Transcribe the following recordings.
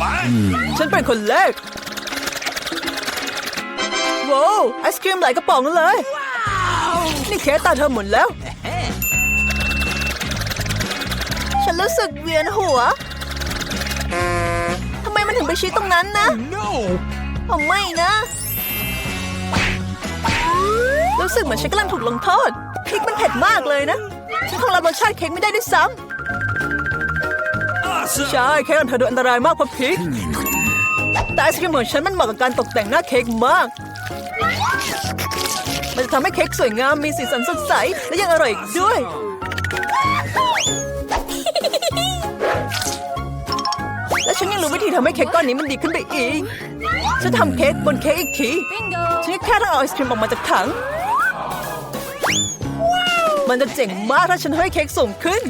What? ฉันเป็นคนแรกว้าวไอศครีมหลายกระป๋องเลย นี่เค้กตาเธอหมดแล้ว ฉันรู้สึกเวียนหัว ทำไมมันถึงไปชี้ตรงนั้นนะ No! ผมไม่นะ รู้สึกเหมือนฉันกำลังถูกลงโทษพริกมันเผ็ดมากเลยนะ ฉันคงรับรสชาติเค้กไม่ได้ด้วยซ้ำ Awesome! ใช่เค้กของเธอดูอันตรายมากเพราะพริก แต่ไอศครีมของฉันมันเหมาะกับการตกแต่งหน้าเค้กมาก มันจะทำให้เค้กสวยงามมีสีสันสดใส และยังอร่อยอีกด้วย และฉันยังรู้วิธีทำให้เค้กก้อนนี้มันดีขึ้นไปอีก ฉันทำเค้กบนเค้กอีกที ฉันแค่ต้องเอาไอศครีมออกมาจากถัง มันจะเจ๋งมากถ้าฉันให้เค้กสูงขึ้น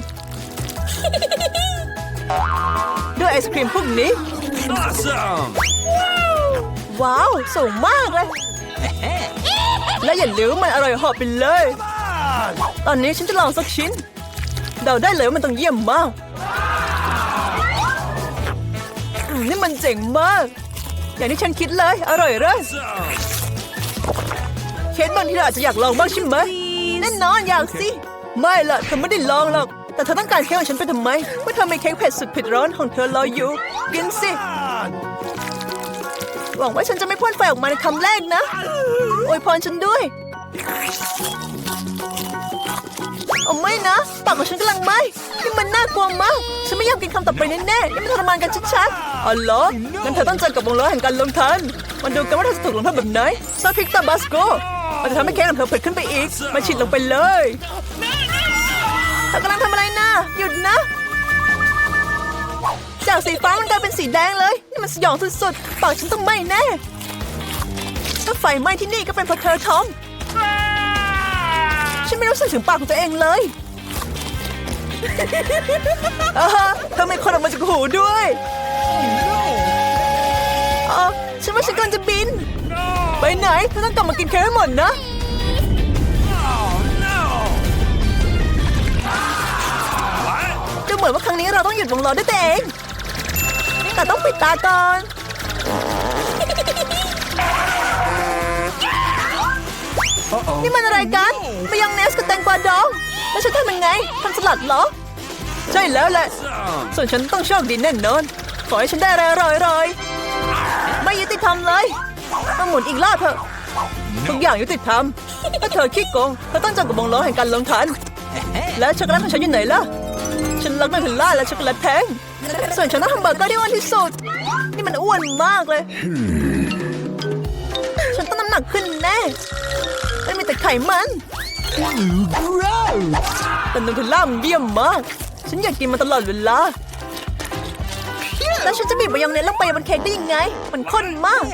ด้วยไอศครีมพวกนี้ Awesome! ว้าวสูงมากเลย และอย่าลืมมันอร่อยเหอบไปเลย ตอนนี้ฉันจะลองสักชิ้น เดาได้เลยว่ามันต้องเยี่ยมมากอืมนี่มันเจ๋งมาก อย่างที่ฉันคิดเลย อร่อยเลย Awesome! เค้กบางทีเราอาจจะอยากลองบ้างใช่ไหมแน่นอนอยากสิ ไม่ล่ะเธอไม่ได้ลองหรอก แต่เธอต้องการเค้กของฉันไปทำไมเมื่อเธอมีเค้กเผ็ดสุดเผ็ดร้อนของเธอรออยู่ กินสิ หวังว่าฉันจะไม่พ่นไฟออกมาในคำแรกนะอวยพรฉันด้วยโอ้ไม่นะ ปากของฉันกำลังไหมนี่มันน่ากลัวมาก ฉันไม่ยากกินคำต่อไปแน่ๆ นี่มันทรมานกันชัดๆอ๋อเหรองั้นเธอต้องเจอกับวงล้อแห่งการลงทันมันดูกันว่าเธอจะถูกลงโทษแบบไหนซอสพริกตาบาสโกมันจะทำให้เค้กของเธอเผ็ดขึ้นไปอีก มาฉีดลงไปเลย ธอกำลังทำอะไรนะหยุดนะ จากสีฟ้ามันกลายเป็นสีแดงเลย นี่มันสยองสุดๆปากฉันต้องไหม้แน่ ถ้าไฟไหม้ที่นี่ก็เป็นเพราะเธอทอมฉันไม่รู้สึกถึงปากของตัวเองเลยอ่าฮะเธอไม่คนออกมาจากหูด้วยอ๋อฉันว่าฉันกำลังจะบิน ไปไหนเธอต้องกลับมากินเค้กให้หมดนะ เหมือนว่าครั้งนี้เราต้องหยุดวงล้อด้วยตัวเอง แต่ต้องปิดตาก่อนนี่มันอะไรกันมายองเนสกับแตงกวาดองแล้วฉันทำยังไงทำสลัดเหรอ ใช่แล้วแหละ Awesome! ส่วนฉันต้องโชคดีแน่นอน ขอให้ฉันได้อะไรอร่อยๆไม่ยุติธรรมเลยต้องหมุนอีกรอบเถอะทุกอย่างยุติธรรมถ้าเธอขี้โกงเธอต้องเจอกับวงล้อแห่งการลงทัน แล้วช็อกโกแลตของฉันอยู่ไหนล่ะ ฉันรักนันเทลล่าและช็อกโกแลตแพงส่วนฉันต้องทำเบอร์เกอร์ที่อ้วนที่สุด นี่มันอ้วนมากเลย ฉันต้องน้ำหนักขึ้นแน่ไม่มีแต่ไขมันแต่นันเทลล่ามันเยี่ยมมาก ฉันอยากกินมันตลอดเวลา แล้วฉันจะบีบมายองเนสลงไปบนเค้กได้ยังไง มันข้นมาก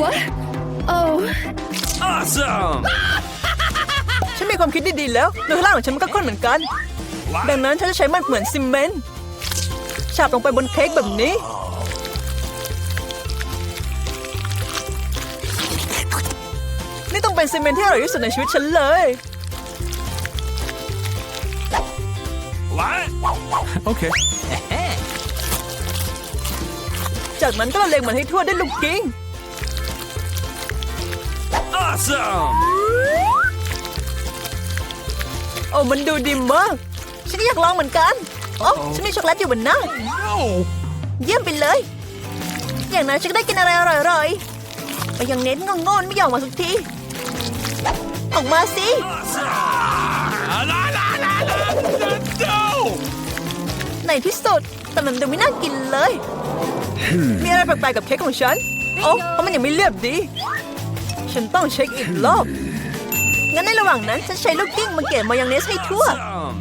What? Oh, Awesome! ฉันมีความคิดดีๆแล้วเนื้อล่างของฉันมันก็ข้นเหมือนกัน ดังนั้นฉันจะใช้มันเหมือนซีเมนต์ฉาบลงไปบนเค้กแบบนี้ นี่ต้องเป็นซีเมนต์ที่อร่อยที่สุดในชีวิตฉันเลย What? Okay. จากนั้นก็ละเลงมันให้ทั่วด้วยลูกกิ้ง Awesome! มันดูดีมาก ฉันก็อยากลองเหมือนกัน โอ้ฉันมีช็อกโกแลตอยู่บนหน้า No! เยี่ยมไปเลย อย่างนั้นฉันก็ได้กินอะไรอร่อยๆไปยังเน้นงงๆไม่ยอมมาสักที ออกมาสิ Awesome! La, la, la, la, no! ในที่สุดแต่มันดูไม่น่ากินเลย มีอะไรแปลกๆกับเค้กของฉัน โอ้เพราะมันยังไม่เรียบดี ฉันต้องเช็คอีกรอบ งั้นในระหว่างนั้นฉันใช้ลูกกิ้งมาเกลี่ยมายองเนสให้ทั่ว Awesome!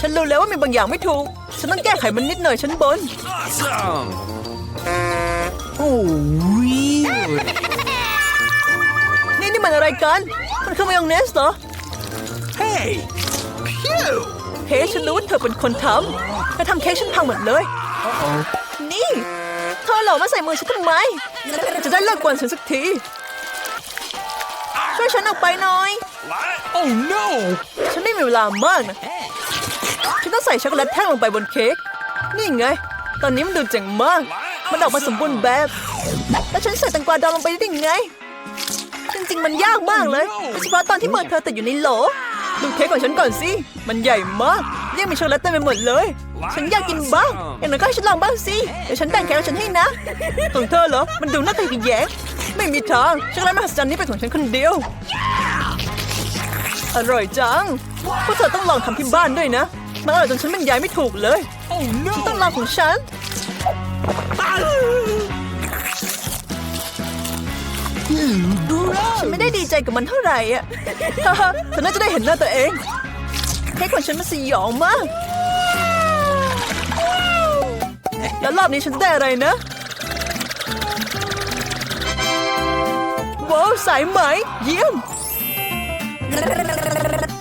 ฉันรู้แล้วว่ามีบางอย่างไม่ถูก ฉันต้องแก้ไขมันนิดหน่อยชั้นบน Awesome! Oh, weird! นี่นี่มันอะไรกัน มันคือมายองเนสเหรอ Hey! Pew! เฮ้ฉันรู้ว่าเธอเป็นคนทำเธอทำเค้กฉันพังหมดเลย Uh-oh. นี่ เธอเหลอมาใส่มือฉันทำไม จะได้เลิกกวนฉันสักที ช่วยฉันออกไปหน่อย What? Oh no! ฉันไม่มีเวลามากนะ ฉันต้องใส่ช็อกโกแลตแท่งลงไปบนเค้ก นี่ไง ตอนนี้มันดูเจ๋งมาก มันออกมาสมบูรณ์แบบ แล้วฉันใส่แตงกวาดองลงไปได้ยังไง จริงๆ มันยากมากเลยโดยเฉพาะตอนที่มือเธอติดอยู่ในโหล ดูเค้กของฉันก่อนสิ มันใหญ่มากยังมีช็อกโกแลตเต็มไปหมดเลย ฉันอยากกินบ้าง อย่างน้อยก็ให้ฉันลองบ้างสิ เดี๋ยวฉันแบ่งเค้กของฉันให้นะของเธอเหรอ มันดูน่าขยแยงไม่มีทางช็อกโกแลตมหัศจรรย์นี้เป็นของฉันคนเดียว อร่อยจัง พวกเธอต้องลองทำที่บ้านด้วยนะ มันอร่อยจนฉันบรรยายไม่ถูกเลย Oh ฉันต้อง no! ลองของฉัน ฉันไม่ได้ดีใจกับมันเท่าไหร่อะเธอน่าจะได้เห็นหน้าตัวเองเค้กของฉันมันสยองมาก แล้วรอบนี้ฉันจะได้อะไรนะ ว้าวสายไหม เยี่ยม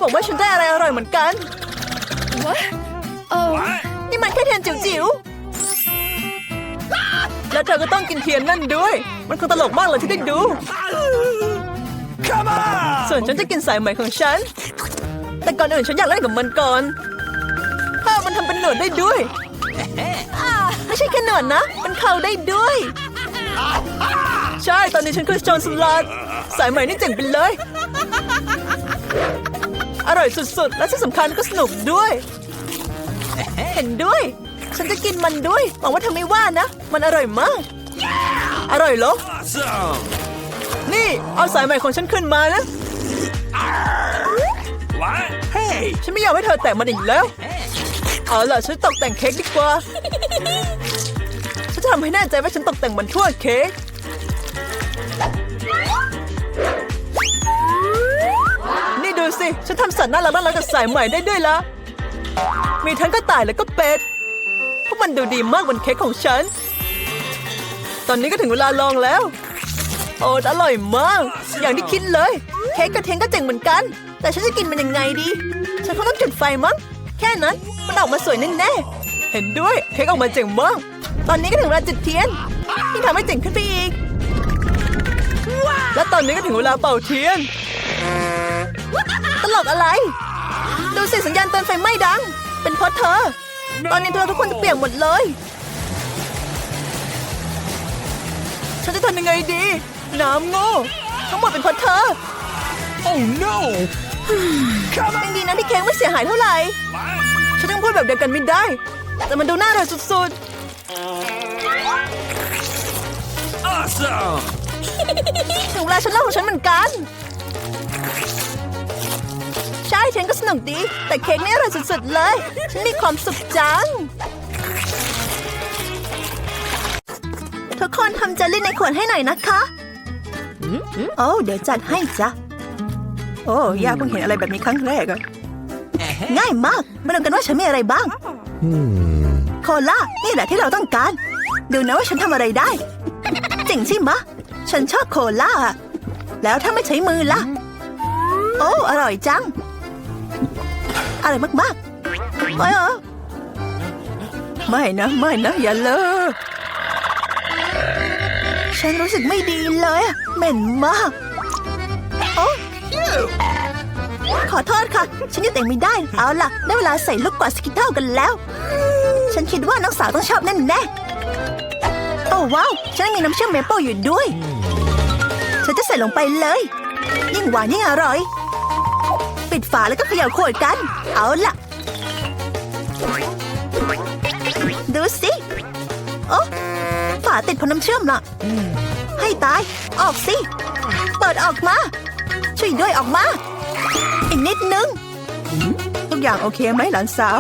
บอกว่าฉันได้อะไรอร่อยเหมือนกัน What? Oh, นี่มันแค่เทียนจิ๋วๆ แล้วเธอก็ต้องกินเทียนนั่นด้วย มันคงตลกมากเลยที่ได้ดู Come on! ส่วนฉันจะกินสายไหมของฉัน แต่ก่อนอื่นฉันอยากเล่นกับมันก่อนถ้ามันทำเป็นหนวดได้ด้วยอ่า ไม่ใช่แค่หนวดนะ มันเข่าได้ด้วย ใช่ตอนนี้ฉันคือโจนสลัดสายไหมนี่เจ๋งไปเลย อร่อยสุดๆ และที่สำคัญก็สนุกด้วย เห็นด้วย ฉันจะกินมันด้วยหวังว่าเธอไม่ว่านะ มันอร่อยมาก อร่อยเหรอ Awesome! นี่ เอาสายใหม่ของฉันขึ้นมานะ What? Hey! ฉันไม่อยากให้เธอแตะมันอีกแล้ว เอาล่ะฉันตกแต่งเค้กดีกว่า ฉันจะทำให้แน่ใจว่าฉันตกแต่งมันทั่วเค้กนี่ดูสิ ฉันทำสัตว์น่ารักน่ารักกับสายใหม่ได้ด้วยละ มีทั้งกระต่ายและก็เป็ด พวกมันดูดีมากบนเค้กของฉัน ตอนนี้ก็ถึงเวลาลองแล้ว โอ้อร่อยมาก อย่างที่คิดเลย เค้กกระเทียมก็เจ๋งเหมือนกัน แต่ฉันจะกินมันยังไงดี ฉันคงต้องจุดไฟมั้ง แค่นั้น มันออกมาสวยแน่ๆเห็นด้วย เค้กออกมาเจ๋งมาก ตอนนี้ก็ถึงเวลาจุดเทียนที่งทำให้เจ๋งขึ้นไปอีก และตอนนี้ก็ถึงเวลาเป่าเทียน ตลกอะไร ดูสิสัญญาณเตือนไฟไหม้ดัง เป็นเพราะเธอ ตอนนี้เธอทุกคนจะเปียกหมดเลย ฉันจะทำยังไงดี น้ำโง่ทั้งหมดเป็นเพราะเธอ Oh no! Come ยังดีนะที่เค้กไม่เสียหายเท่าไหร่ ฉันต้องพูดแบบเดียวกันไม่ได้ แต่มันดูน่าอร่อยสุด Awesome! ๆถึงเวลาฉันเล่าของฉันเหมือนกัน ใช่ฉันก็สนุกดี แต่เค้กนี่อร่อยสุดๆเลย ฉันมีความสุขจัง ทุกคนทำเจลลี่ในขวดให้หน่อยนะคะโอ้เดี๋ยวจัดให้จ้ะ โอ้ย่าเพิ่งเห็นอะไรแบบนี้ครั้งแรกอะง่ายมาก มาดูกันว่าฉันมีอะไรบ้างโค ล่า นี่แหละที่เราต้องการ ดูนะว่าฉันทำอะไรได้ จริงใช่ไหมะฉันชอบโคล่า แล้วถ้าไม่ใช้มือล่ะ โอ้ อร่อยจังอร่อยมากๆไม่เหรอไม่นะ ไม่นะ อย่าเลิกฉันรู้สึกไม่ดีเลยเหม็นมากโอ้ขอโทษค่ะ ฉันยังแต่งไม่ได้ เอาล่ะ ได้เวลาใส่ลูกกวาดสกิทเทิลกันแล้ว ฉันคิดว่าน้องสาวต้องชอบแน่แน่โอ้ว้าวฉันมีน้ำเชื่อมเมเปิลอยู่ด้วย ฉันจะใส่ลงไปเลย ยิ่งหวานยิ่งอร่อย ปิดฝาแล้วก็เขย่าขวดกัน เอาล่ะ ดูสิโอ้ฝาติดพน้ำเชื่อมน่ะ ให้ตาย ออกสิ เปิดออกมา ช่วยด้วยออกมา อีกนิดนึง ทุกอย่างโอเคไหมหลานสาว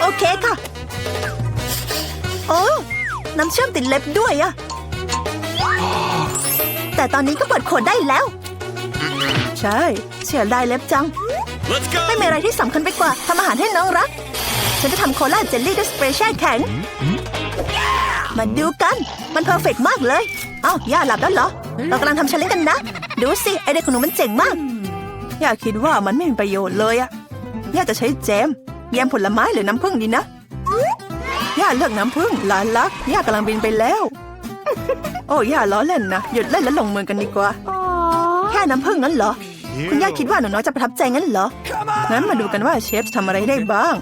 โอเคค่ะ โอ้น้ำเชื่อมติดเล็บด้วยอะแต่ตอนนี้ก็เปิดขวดได้แล้ว ใช่เสียดายเล็บจัง Let's go! ไม่มีอะไรที่สำคัญไปกว่าทำอาหารให้น้องรัก ฉันจะทำโคลาเจลลี่ด้วยสเปรย์แช่แข็ง มาดูกัน มันเพอร์เฟกต์มากเลย เอ้าย่าหลับแล้วเหรอ เรากำลังทำชาเลนจ์กันนะ ดูสิ ไอเด็กของหนูมันเจ๋งมากย่าคิดว่ามันไม่มีประโยชน์เลยอะย่าจะใช้แจม แยมผลไม้หรือน้ำผึ้งดีนะ ย่าเลือกน้ำผึ้งหลานรักย่ากำลังบินไปแล้ว โอ้ย่าล้อเล่นนะหยุดเล่นแล้วลงมือกันดีกว่า แค่น้ำผึ้งนั้นเหรอ คุณย่าคิดว่าหนูน้อยจะประทับใจงั้นเหรอ Come on! งั้นมาดูกันว่าเชฟจะทำอะไรได้บ้าง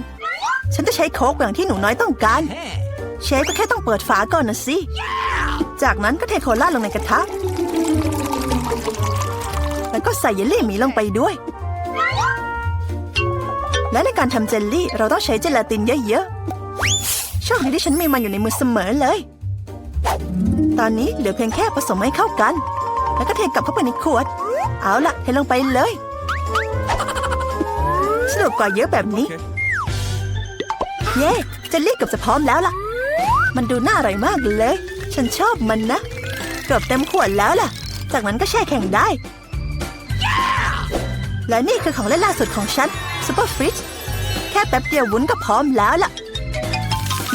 ฉันจะใช้โค้กอย่างที่หนูน้อยต้องการ เชฟก็แค่ต้องเปิดฝาก่อนนะสิจากนั้นก็เทโคลาลงในกระทะแล้วก็ใส่เยลลี่หมีลงไปด้วย และในการทำเจลลี่ เราต้องใช้เจลาตินเยอะ ๆโชคดีที่ฉันมีมันอยู่ในมือเสมอเลย ตอนนี้เหลือเพียงแค่ผสมให้เข้ากัน แล้วก็เทกลับเข้าไปในขวด เอาล่ะเทลงไปเลยสะดวกกว่าเยอะแบบนี้ เย้เจลลี่เกือบจะพร้อมแล้วล่ะ มันดูน่าอร่อยมากเลย ฉันชอบมันนะเกือบเต็มขวดแล้วล่ะ จากนั้นก็แช่แข็งได้ และนี่คือของเล่นล่าสุดของฉันซูเปอร์ฟริชแค่แป๊บเดียววุ้นก็พร้อมแล้วล่ะ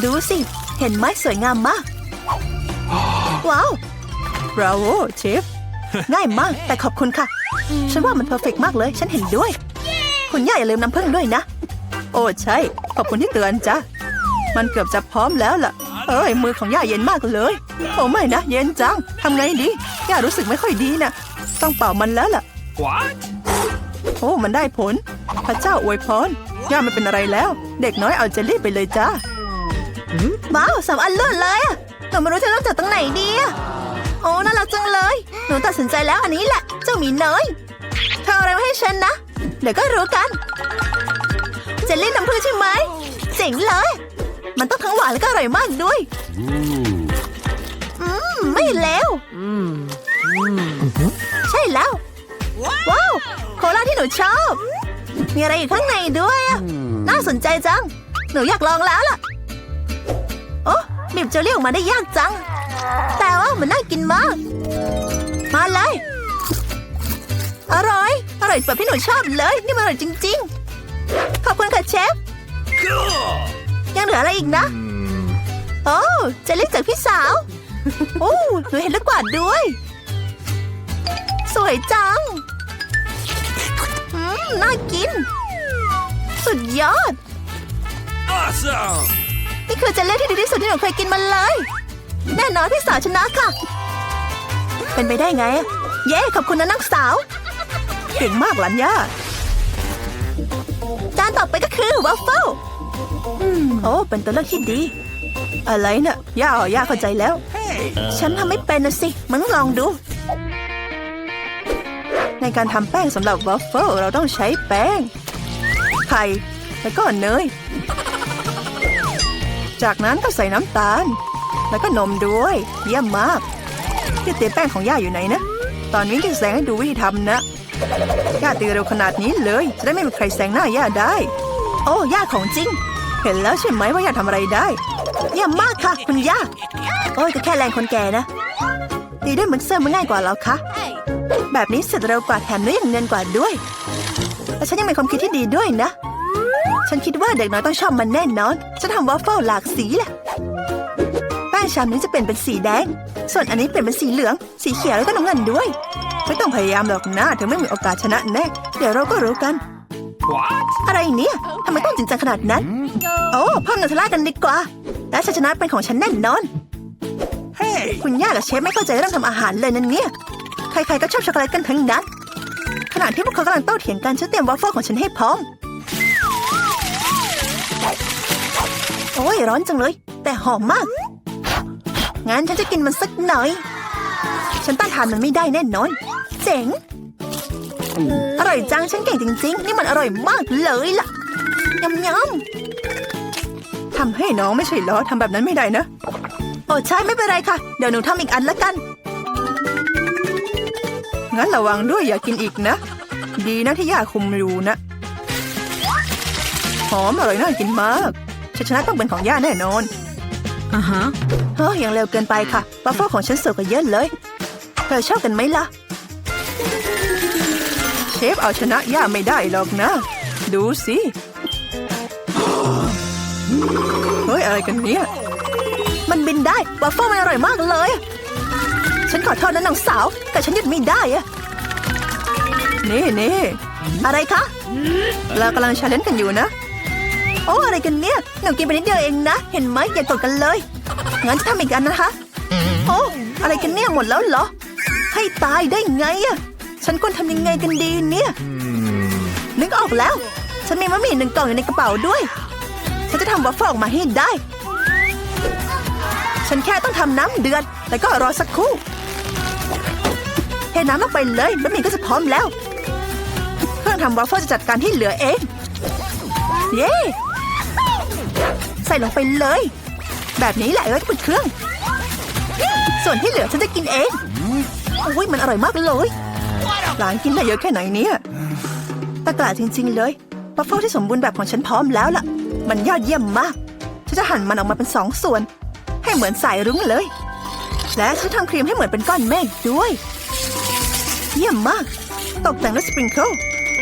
ดูสิ เห็นไหมสวยงามมาก ว้าวบราโวเชฟ ง่ายมาก แต่ขอบคุณค่ะ ฉันว่ามันเพอร์เฟกมากเลย ฉันเห็นด้วย คุณย่าอย่าลืมน้ำผึ้งด้วยนะ โอ้ใช่ ขอบคุณที่เตือนจ้ะ มันเกือบจะพร้อมแล้วล่ะ เอ้ย มือของย่าเย็นมากเลย โอ้ไม่นะ เย็นจังทำไงดี ย่ารู้สึกไม่ค่อยดีนะ ต้องเป่ามันแล้วล่ะ What? โอ้ มันได้ผล พระเจ้าอวยพรย่าไม่เป็นอะไรแล้ว เด็กน้อยเอาเจลลี่ไปเลยจ้า ว้าวสามอันเลิศเลยอะหนูไม่รู้จะเริ่มจากตรงไหนดีอะโอ้น่ารักจังเลย หนูตัดสินใจแล้วอันนี้แหละ เจ้าหมีน้อยเธอเอาอะไรมาให้ฉันนะ เดี๋ยวก็รู้กันเจลลี่น้ำผึ้งใช่ไหมเจ๋งเลย มันต้องทั้งหวานแล้วก็อร่อยมากด้วย อืม ไม่เลวใช่แล้ว ว้าว โคลาที่หนูชอบ มีอะไรอยู่ข้างในด้วยอะน่าสนใจจัง หนูอยากลองแล้วล่ะ โอ้บีบเจลลี่ออกมาได้ยากจัง แต่ว่ามันน่ากินมาก มาเลย อร่อย อร่อยแบบที่หนูชอบเลย นี่มันอร่อยจริง ๆ ขอบคุณค่ะเชฟ Cool. ยังเหลืออะไรอีกนะ โอ้เจลลี่จากพี่สาว โอ้หนูเห็นลูกกวาดด้วย สวยจังอืมน่ากิน สุดยอด Awesome. คือเจลลี่ที่ดีที่สุดที่หนูเคยกินมาเลย แน่นอนพี่สาวชนะค่ะ เป็นไปได้ไง เย้ขอบคุณนะนักสาว เก่งมากหลานย่าจานต่อไปก็คือวัฟเฟิลโอ้ เป็นตัวเลือกที่ดี อะไรเนะ่ะย่าอ๋อย่าเข้าใจแล้ว Hey. ฉันทำไม่เป็นนะสิ มันต้องลองดู ในการทำแป้งสำหรับวัฟเฟิลเราต้องใช้แป้ง ไข่ แล้วก็เนย จากนั้นก็ใส่น้ำตาล แล้วก็นมด้วย เยี่ยมมากที่เตรียมแป้งของย่าอยู่ไหนนะ ตอนนี้จะแสดงให้ดูวิธีทำนะย่าตีเร็วขนาดนี้เลย จะได้ไม่มีใครแซงหน้าย่าได้ โอ้ย่าของจริง เห็นแล้วใช่ไหมว่าย่าทำอะไรได้ เยี่ยมมากค่ะ คุณย่า โอ้ยก็แค่แรงคนแก่นะตีด้วยมิกเซอร์มันง่ายกว่าแล้วคะแบบนี้เสร็จเร็วกว่าแถมเนื้อยังเนียนกว่าด้วยและฉันยังมีความคิดที่ดีด้วยนะ ฉันคิดว่าเด็กน้อยต้องชอบมันแน่นอน ฉันทำวอฟเฟิลหลากสีแหละ แป้งชามนี้จะเป็นเป็นสีแดง ส่วนอันนี้เป็นเป็นสีเหลือง สีเขียวแล้วก็น้ำเงินด้วย ไม่ต้องพยายามหรอกนะเธอไม่มีโอกาสชนะแน่ เดี๋ยวเราก็รู้กัน What? อะไรเนี่ยทำไมต้องจริงจังขนาดนั้น โอ้เพิ่มเนยทลากันดีกว่า และชัยชนะเป็นของฉันแน่นอน Hey. คุณย่ากับเชฟไม่เข้าใจเรื่องทำอาหารเลยนั่นเนี่ย ใครๆก็ชอบช็อกโกแลตกันทั้งนั้น ขณะที่พวกเขากำลังโต้เถียงกันฉันเตรียมวอฟเฟิลของฉันให้พร้อม โอ้ยร้อนจังเลย แต่หอมมาก งั้นฉันจะกินมันสักหน่อย ฉันต้านทานมันไม่ได้แน่นอน เจ๋ง อร่อยจัง ฉันเก่งจริง ๆ นี่มันอร่อยมากเลยล่ะยำยำทำให้น้องไม่ใช่เหรอทำแบบนั้นไม่ได้นะ โอ้ใช่ไม่เป็นไรค่ะ เดี๋ยวหนูทำอีกอันละกัน งั้นระวังด้วยอย่ากินอีกนะ ดีนะที่ย่าคุมอยู่นะ หอมอร่อยน่ากินมาก ชัยชนะต้องเป็นของย่าแน่นอนอ่าฮะเฮ้ยยังเร็วเกินไปค่ะบัฟเฟิลของฉันสวยกว่าเยอะเลย เธอชอบกันไหมล่ะ เชฟเอาชนะย่าไม่ได้หรอกนะ ดูสิเฮ้ยอะไรกันเนี่ย มันบินได้วัฟเฟิลมันอร่อยมากเลย ฉันขอโทษนะน้องสาว แต่ฉันหยุดไม่ได้อะนี่นี่อะไรคะเรากำลังชาเลนจ์กันอยู่นะ โอ้อะไรกันเนี่ยหนูกินไปนิดเดียวเองนะ เห็นไหมอย่ากดกันเลยงั้นจะทำอีกอันนะคะ โอ้อะไรกันเนี่ยหมดแล้วเหรอ ให้ตายได้ไงอะฉันควรทำยังไงกันดีเนี่ย นึกออกแล้ว ฉันมีมะหมี่หนึ่งกล่องอยู่ในกระเป๋าด้วย ฉันจะทำวัฟเฟิลออกมาให้ได้ ฉันแค่ต้องทำน้ำเดือด แล้วก็รอสักครู่เทน้ำลงไปเลยบะหมี่ก็จะพร้อมแล้ว เครื่องทำวัฟเฟิลจะจัดการที่เหลือเอง เย้ ใส่ลงไปเลย แบบนี้แหละแล้วก็ปิดเครื่อง ส่วนที่เหลือฉันจะกินเองอุ้ยมันอร่อยมากเลยหลานกินได้เยอะแค่ไหนเนี่ยตะกร้าจริง ๆ เลยวัฟเฟิลที่สมบูรณ์แบบของฉันพร้อมแล้วล่ะ มันยอดเยี่ยมมาก ฉันจะหั่นมันออกมาเป็นสองส่วน ให้เหมือนสายรุ้งเลย และฉันทำครีมให้เหมือนเป็นก้อนเมฆด้วย เยี่ยมมาก ตกแต่งด้วยสปริงเกิล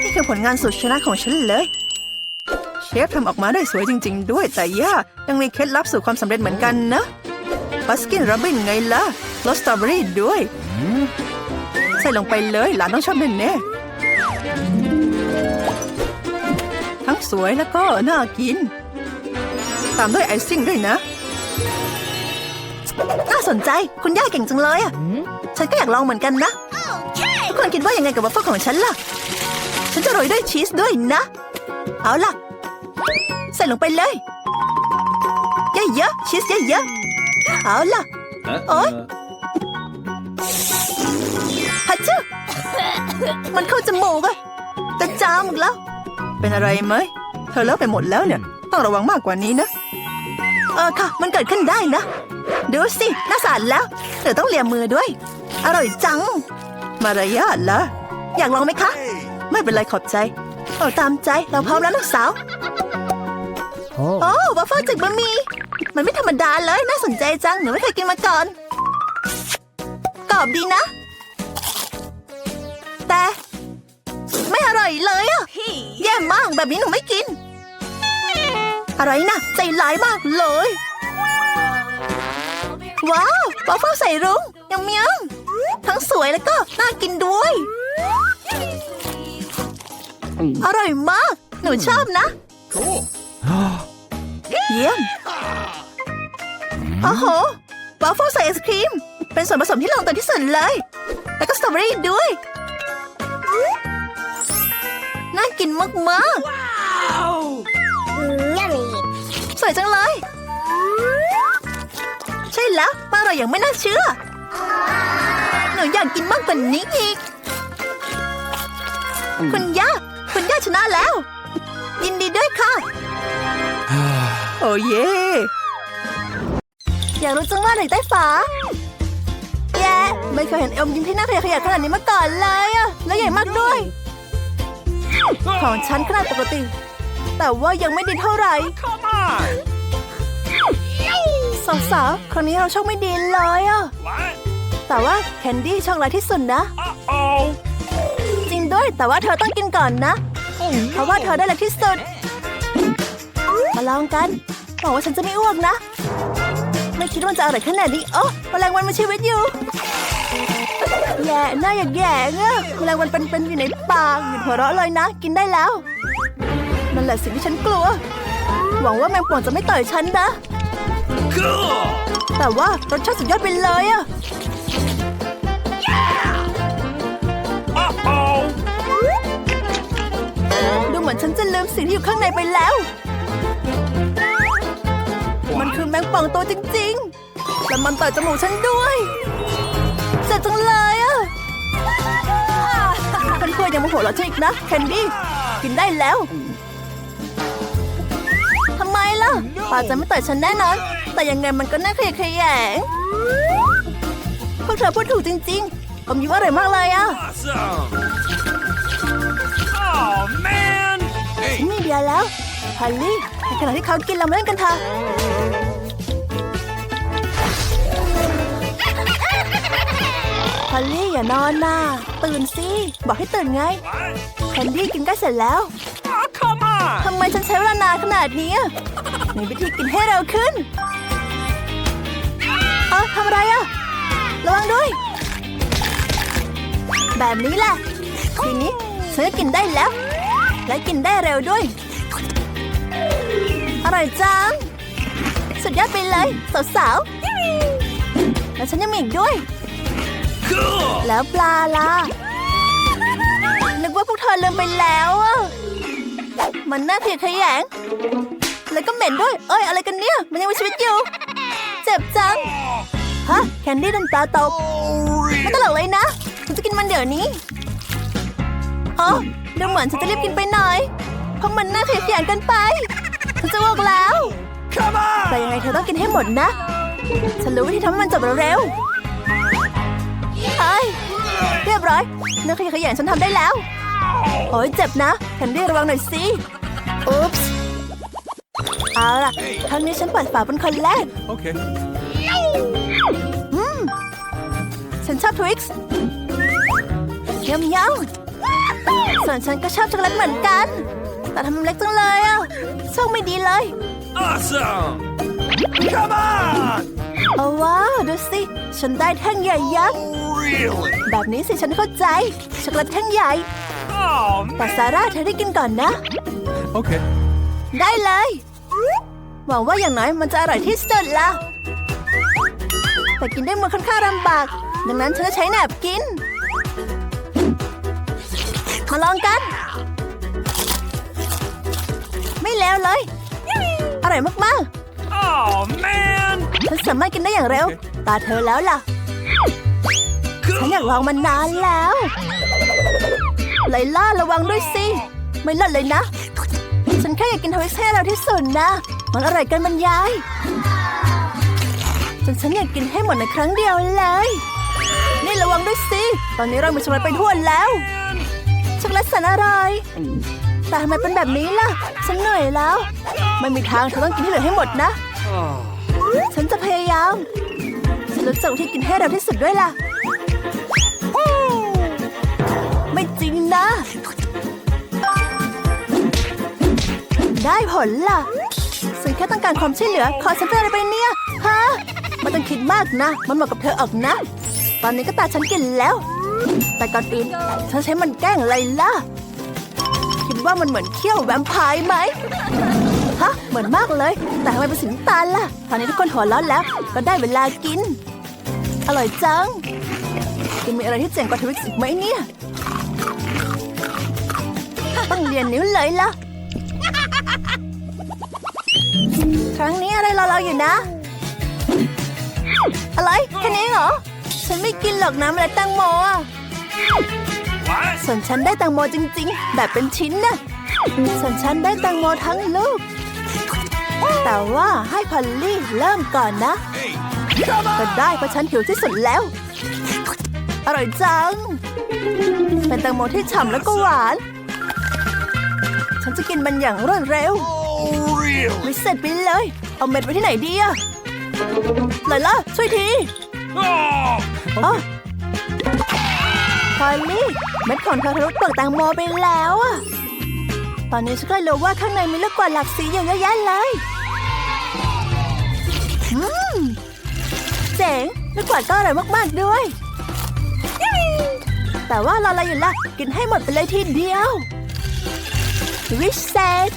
นี่คือผลงานสุดชนะของฉันเลย ฟทำออกมาได้สวยจริง ๆ ด้วยแต่ย่ายังมีเคล็ดลับสู่ความสำเร็จเหมือนกันนะบัสกินรับบินไงล่ะรสสตรอเบอรี่ด้วย ใส่ลงไปเลยหลานต้องชอบแน่ๆทั้งสวยแล้วก็น่ากิน ตามด้วยไอซิ่งด้วยนะ น่าสนใจคุณย่าเก่งจังเลยอะ ฉันก็อยากลองเหมือนกันนะทุกคนคิดว่ายังไงกับวัฟเฟิลของฉันล่ะ ฉันจะโรยด้วยชีสด้วยนะ เอาล่ะ ใส่ลงไปเลยเยอะๆชีสเยอะๆเอาล่ะโอ๊ยฮัจจุมันเข้าจมูกอะจะจามอีกแล้ว เป็นอะไรไหมเธอเลอะไปหมดแล้วเนี่ย ต้องระวังมากกว่านี้นะเออค่ะ มันเกิดขึ้นได้นะ ดูสิน่าสะอาดแล้วเธอต้องเลียมือด้วย อร่อยจัง มารยาทละอยากลองไหมคะ ไม่เป็นไรขอบใจ เอาตามใจเราพร้อมแล้วลูกสาว โอ้วัฟเฟิลจากบะหมี่มันไม่ธรรมดาเลยน่าสนใจจังหนูไม่เคยกินมาก่อน กรอบดีนะ แต่ ไม่อร่อยเลยอะแย่มากแบบนี้หนูไม่กิน อะไรนะใจร้ายมากเลย ว้าววัฟเฟิลใส่รุ้งยำยำทั้งสวยแล้วก็น่ากินด้วย อร่อยมาก หนูชอบนะ Cool. เยี่ยมโอ้โหวัฟเฟิลใส่ไอศครีม เป็นส่วนผสมที่ลงตัวที่สุดเลย แล้วก็สตรอเบอรี่ด้วย น่ากินมากๆสวยจังเลย ใช่แล้วป้าเราอย่างไม่น่าเชื่อ หนูอยากกินมากกว่านี้อีก คุณย่า คุณย่าชนะแล้ว ยินดีด้วยค่ะ โอ้เย่อยากรู้จังว่าไหนใต้ฝาแย่ไม่เคยเห็นอมยิ้มที่น่าขยะแขยะขนาดนี้มาก่อนเลยอะแล้วใหญ่มากด้วย ของฉันขนาดปกติ แต่ว่ายังไม่ดีเท่าไหร่ Come on. สาวๆครั้งนี้เราโชคไม่ดีเลยอะ What? แต่ว่าแคนดี้โชคร้ายที่สุดนะ Uh-oh. จริงด้วยแต่ว่าเธอต้องกินก่อนนะ Oh เพราะว่าเธอได้เล็กที่สุด มาลองกันหวังว่าฉันจะไม่อ้วกนะ ไม่คิดว่ามันจะอร่อยขนาดนี้โอ้แมลงวันมีชีวิตอยู่แย่หน้าอยากแย่เงอะแมลงวันเป็นๆอยู่ในปากหยุดหัวเราะเลยนะ กินได้แล้วนั่นแหละสิ่งที่ฉันกลัว หวังว่าแมงป่องจะไม่ต่อยฉันนะ Cool. แต่ว่ารสชาติสุดยอดไปเลยอะ Uh-oh. ดูเหมือนฉันจะลืมสิ่งที่อยู่ข้างในไปแล้ว งป่องตัวจริงๆ และมันต่อยจมูกฉันด้วยเจ็บจังเลยอะเพื่อนๆยังโมโหเราฉันอีกนะแคนดี้กินได้แล้วทำไมล่ะป่าจะไม่ต่อยฉันแน่นอน แต่ยังไงมันก็น่าขยะแขยงพวกเธอพูดถูกจริงๆผมยิ้มอร่อยมากเลยอะ Awesome. Oh, man. ฉันมีเบียร์แล้วพอลลี่ในขณะที่เขากินเรามาเล่นกันเถอะ อลลี่อย่านอนนะตื่นสิบอกให้ตื่นไงแคนดี้กินใกล้เสร็จแล้วทำไมฉันใช้เวลานานขนาดนี้มีวิธีกินให้เร็วขึ้นเออทำอะไรอะระวังด้วย แบบนี้แหละทีนี้ฉันก็กินได้แล้ว และกินได้เร็วด้วย อร่อยจัง สุดยอดไปเลยสาวๆแล้วฉันยังมีอีกด้วย แล้วปลาล่ะ นึกว่าพวกเธอลืมไปแล้วอะมันน่าเกลียดขยง แล้วก็เหม็นด้วย เอ้ย อะไรกันเนี่ย มันยังมีชีวิตอยู่ เจ็บจัง ฮะ แคนดี้โดนปลาตกไม่ตลกเลยนะฉันจะกินมันเดี๋ยวนี้อ๋อดูเหมือนฉันจะรีบกินไปหน่อย เพราะมันน่าขยันเกันไปฉันจะบอกแล้ว Come on! แต่ยังไงเธอต้องกินให้หมดนะ ฉันรู้วิธีทำให้มันจบเร็วๆ เอ้ยเรียบร้อยนักขยะแขยงฉันทำได้แล้ว โอ้ยเจ็บนะแคนดี้ระวังหน่อยสิ อุ๊ปส์เอาล่ะครั้งนี้ฉันเปิดฝาเป็นคนแรก Okay. ฉันชอบทวิกซ์เยี่ยมยส่วนฉันก็ชอบช็อกโกแลตเหมือนกัน แต่ทำไมเล็กจังเลยอะโชคไม่ดีเลย Awesome! Come on! เอาว้าวดูสิ ฉันได้แท่งใหญ่ยักษ์ Really? แบบนี้สิฉันเข้าใจ ช็อกโกแลตแท่งใหญ่ Oh, แต่ซาร่าเธอได้กินก่อนนะ Okay. ได้เลย หวังว่าอย่างน้อยมันจะอร่อยที่สุดละแต่กินด้วยมือค่อนข้างลำบาก ดังนั้นฉันจะใช้แหนบกิน มาลองกัน ไม่แล้วเลย อร่อยมาก Oh, man! ๆ ฉันสามารถกินได้อย่างเร็ว ตาเธอแล้วล่ะ ฉันอยากลองมันนานแล้วไลล่าระวังด้วยสิ ไม่เลิศเลยนะ ฉันแค่อยากกินทวิสให้เราที่สุดนะ มันอร่อยกันบรรยายจนฉันอยากกินให้หมดในครั้งเดียวเลย นี่ระวังด้วยสิ ตอนนี้เรามีช็อกโกแลตไปทั่วแล้ว ช็อกโกแลตแสนอร่อย แต่ทำไมเป็นแบบนี้ล่ะ ฉันเหนื่อยแล้ว ไม่มีทางเธอต้องกินให้เหลือให้หมดนะ ฉันจะพยายาม ฉันรู้จักวิธีกินให้เร็วที่สุดด้วยล่ะ ผลล่ะฉันแค่ต้องการความช่วยเหลือ ขอฉันเป็นอะไรไปเนี่ย ฮะไม่ต้องคิดมากนะ มันเหมาะกับเธอออกนะ ตอนนี้ก็ตาฉันกินแล้ว แต่ก่อนอื่นฉันใช้มันแกล้งอะไรล่ะ คิดว่ามันเหมือนเขี้ยวแวมไพร์ไหม ฮะ เหมือนมากเลย แต่ทำไมเป็นสีน้ำตาลล่ะ ตอนนี้ทุกคนหัวเราะแล้ว ก็ได้เวลากิน อร่อยจังจะมีอะไรที่เจ๋งกว่าทวิกซ์อีกไหมเนี่ย ต้องเรียนนิ้วเลยล่ะ ครั้งนี้อะไรรอเราอยู่นะ อะไรแค่นี้เหรอ ฉันไม่กินหรอกน้ำอะไรแตงโมอะ What? ส่วนฉันได้แตงโมจริง ๆ แบบเป็นชิ้นนะส่วนฉันได้แตงโมทั้งลูก แต่ว่าให้พอลลี่เริ่มก่อนนะ Hey, come ก็ on! ได้เพราะฉันหิวที่สุดแล้ว อร่อยจัง เป็นแตงโมที่ฉ่ำแล้วก็หวาน ฉันจะกินมันอย่างรวดเร็ว Oh, really? วิเศษไปเลย เอาเม็ดไว้ที่ไหนดีอะไลล่ะ ช่วยที Oh! อ๋อพอลลี่เม็ดของเธอทะลุเปลือกแตงโมไปแล้วอะตอนนี้ฉันก็รู้ว่าข้างในมีลูกกวาดหลากสีอย่างเยอะแยะเลยอืมเจ๋งลูกกวาดก็อร่อยมากๆด้วย แต่ว่ารออะไรอยู่ล่ะ กินให้หมดไปเลยทีเดียว วิเศษ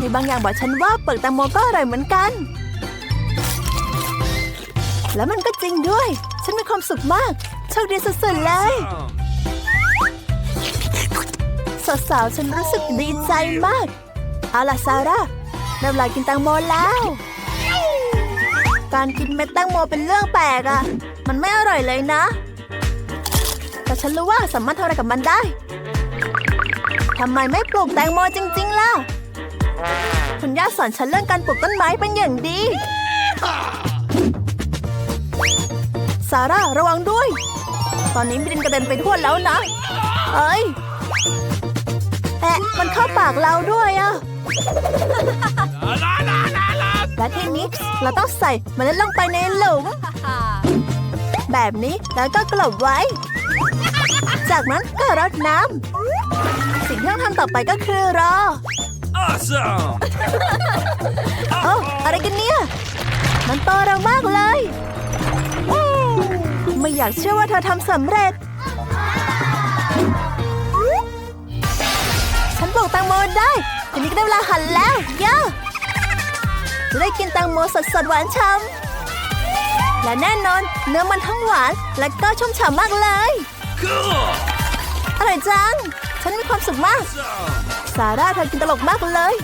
มีบางอย่างบอกฉันว่าเปลือกแตงโมก็อร่อยเหมือนกัน แล้วมันก็จริงด้วย ฉันมีความสุขมาก โชคดีสุดๆเลย สาวๆ ฉันรู้สึกดีใจมาก เอาล่ะซาร่าได้เวลากินแตงโมแล้ว การกินเม็ดแตงโมเป็นเรื่องแปลกอะมันไม่อร่อยเลยนะ แต่ฉันรู้ว่าสามารถทำอะไรกับมันได้ ทำไมไม่ปลูกแตงโมจริง ๆ ล่ะ คุณย่าสอนฉันเรื่องการปลูกต้นไม้เป็นอย่างดี ซาร่าระวังด้วย ตอนนี้มีดินกระเด็นไปทั่วแล้วนะ เอ้ยแอะมันเข้าปากเราด้วยอะ la, la, la, la. และทีนี้เราต้องใส่เมล็ดลงไปในหลุม แบบนี้แล้วก็กลบไว้ จากนั้นก็รดน้ำสิ่ งที่ต้องทำต่อไปก็คือรอ Awesome! โอ้อะไรกันเนี่ย มันโตเร็วมากเลย ไม่อยากเชื่อว่าเธอทำสำเร็จ ฉันปลูกแตงโมได้ทีนี้ก็ได้เวลาหั่นแล้วย่าจะได้กินแตงโมสดๆหวานฉ่ำและแน่นอนเนื้อมันทั้งหวาน และก็ชุ่มฉ่ำมากเลย Cool! อร่อยจัง ฉันมีความสุขมาก ซาร่าเธอกินตลกมากเลย